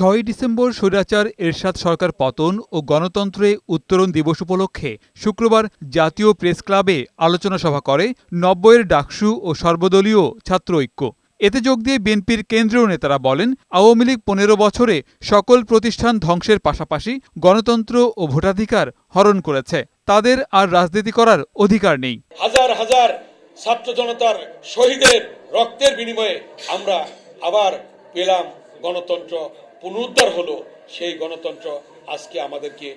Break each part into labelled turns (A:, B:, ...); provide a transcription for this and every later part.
A: ছয়ই ডিসেম্বর স্বৈরাচার এরশাদ সরকার পতন ও গণতন্ত্রে উত্তরণ দিবস উপলক্ষে শুক্রবার জাতীয় প্রেস ক্লাবে আলোচনা সভা করে নব্বইয়ের ডাকসু ও সর্বদলীয় ছাত্র ঐক্য এতে যোগ দিয়ে বিএনপির কেন্দ্রীয় নেতারা বলেন আওয়ামী লীগ পনেরো বছরে সকল প্রতিষ্ঠান ধ্বংসের পাশাপাশি গণতন্ত্র ও ভোটাধিকার হরণ করেছে তাদের আর রাজনীতি করার অধিকার নেই
B: হাজার হাজার ছাত্র জনতার শহীদের রক্তের বিনিময়ে আমরা আবার পেলাম গণতন্ত্র পুনরুদ্ধার হলো সেই গণতন্ত্র আজকে আমাদেরকে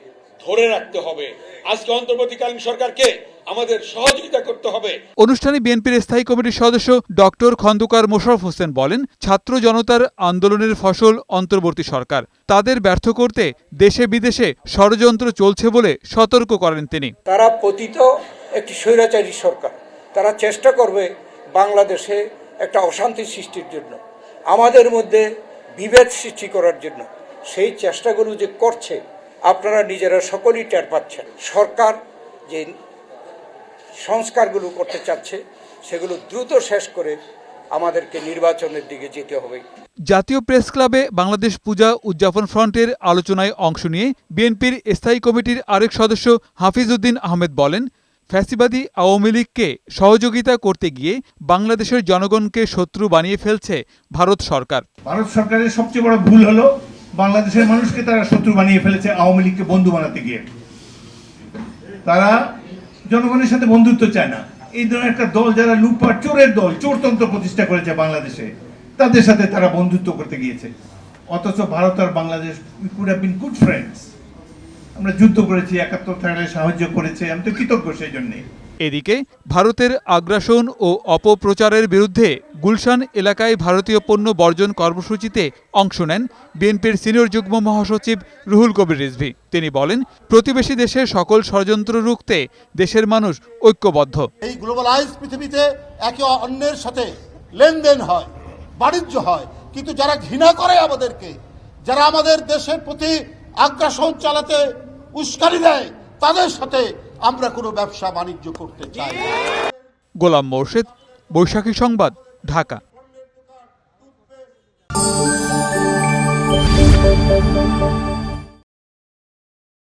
B: ধরে রাখতে হবে আজকে অন্তর্বর্তীকালীন সরকারকে আমাদের সহযোগিতা করতে হবে
A: অনুষ্ঠানে বিএনপির স্থায়ী কমিটির সদস্য ডক্টর খন্দকার মোশারফ হোসেন বলেন ছাত্র জনতার আন্দোলনের ফসল অন্তর্বর্তী সরকার তাদের ব্যর্থ করতে দেশে বিদেশে ষড়যন্ত্র চলছে বলে সতর্ক করেন তিনি
C: তারা পতিত একটি স্বৈরাচারী সরকার তারা চেষ্টা করবে বাংলাদেশে একটা অশান্তি সৃষ্টির জন্য আমাদের মধ্যে বিভেদ সৃষ্টি করার জন্য সেই চেষ্টাগুলো যে করছে আপনারা নিজেরা সকলেই টের পাচ্ছেন সরকার যে সংস্কারগুলো করতে চাচ্ছে সেগুলো দ্রুত শেষ করে আমাদেরকে নির্বাচনের দিকে যেতে হবে
A: জাতীয় প্রেস ক্লাবে বাংলাদেশ পূজা উদযাপন ফ্রন্টের আলোচনায় অংশ নিয়ে বিএনপির স্থায়ী কমিটির আরেক সদস্য হাফিজ উদ্দিন আহমেদ বলেন ফ্যাসিবাদী আওয়ামী লীগকে সহযোগিতা করতে গিয়ে বাংলাদেশের জনগণকে শত্রু বানিয়ে ফেলছে ভারত সরকার
D: ভারত সরকারের সবচেয়ে বড় ভুল হলো বাংলাদেশের মানুষকে তারা শত্রু বানিয়ে ফেলেছে আওয়ামী লীগকে বন্ধু বানাতে গিয়ে তারা জনগণের সাথে বন্ধুত্ব চায় না এই ধরনের একটা দল যারা লুটপাট চোরের দল চোরতন্ত্র প্রতিষ্ঠা করেছে বাংলাদেশে তাদের সাথে তারা বন্ধুত্ব করতে গিয়েছে অথচ ভারত আর Bangladesh we could have been good friends আমরা যুদ্ধ করেছি একাত্তর থাকলে সাহায্য করেছে আমি তো কৃতজ্ঞ সেই জন্যে
A: এদিকে ভারতের আগ্রাসন ও অপপ্রচারের বিরুদ্ধে গুলশান এলাকায় ভারতীয় পণ্য বর্জন কর্মসূচিতে অংশ নেন বিএনপির সিনিয়র যুগ্ম মহাসচিব রুহুল কবির রিজভি তিনি বলেন প্রতিবেশী দেশের সকল ষড়যন্ত্র রুখতে দেশের মানুষ ঐক্যবদ্ধ
E: এই গ্লোবালাইজ পৃথিবীতে একে অন্যের সাথে লেনদেন হয় বাণিজ্য হয় কিন্তু যারা ঘৃণা করে আমাদেরকে যারা আমাদের দেশের প্রতি আগ্রাসন চালাতে উস্কানি দেয় তাদের সাথে আমরা কোনো ব্যবসা বাণিজ্য করতে চাই
A: গোলাম মোর্শেদ বৈশাখী সংবাদ ঢাকা